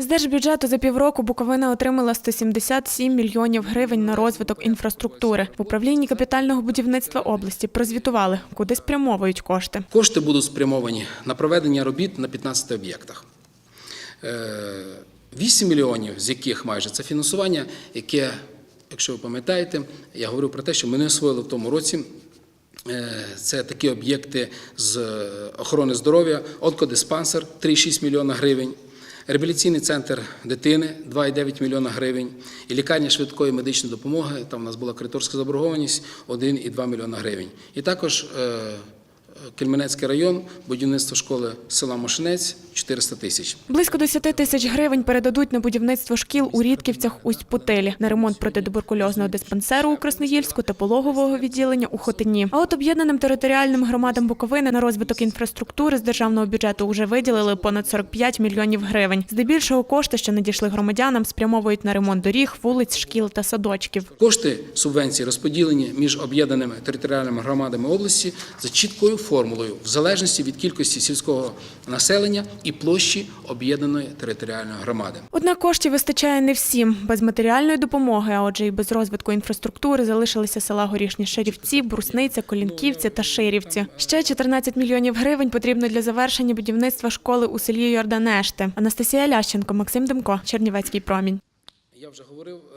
З держбюджету за півроку Буковина отримала 177 мільйонів гривень на розвиток інфраструктури. В управлінні капітального будівництва області прозвітували, куди спрямовують кошти. Кошти будуть спрямовані на проведення робіт на 15 об'єктах. Е, 8 мільйонів, з яких майже це фінансування, яке, якщо ви пам'ятаєте, я говорив про те, що ми не освоїли в тому році. Е, Це такі об'єкти з охорони здоров'я, онкодиспансер 3,6 мільйона гривень, реабілітаційний центр дитини 2,9 мільйона гривень і лікарня швидкої медичної допомоги, там у нас була кредиторська заборгованість 1,2 мільйона гривень. І також е, Кельменецький район, будівництво школи села Мошенець 400 тисяч. Близько 10 тисяч гривень передадуть на будівництво шкіл у Рідківцях Усть-Путилі, на ремонт протитуберкульозного диспансеру у Красноїльську та пологового відділення у Хотині. А от об'єднаним територіальним громадам Буковини на розвиток інфраструктури з державного бюджету вже виділили понад 45 мільйонів гривень. Здебільшого кошти, що надійшли громадянам, спрямовують на ремонт доріг, вулиць, шкіл та садочків. Кошти субвенції розподілені між об'єднаними територіальними громадами області за чіткою формулою, в залежності від кількості сільського населення і площі об'єднаної територіальної громади. Однак коштів вистачає не всім. Без матеріальної допомоги, а отже, і без розвитку інфраструктури залишилися села Горішні Ширівці, Брусниця, Колінківці та Ширівці. Ще 14 мільйонів гривень потрібно для завершення будівництва школи у селі Йорданешти. Анастасія Лященко, Максим Демко, Чернівецький промінь. Я вже говорив.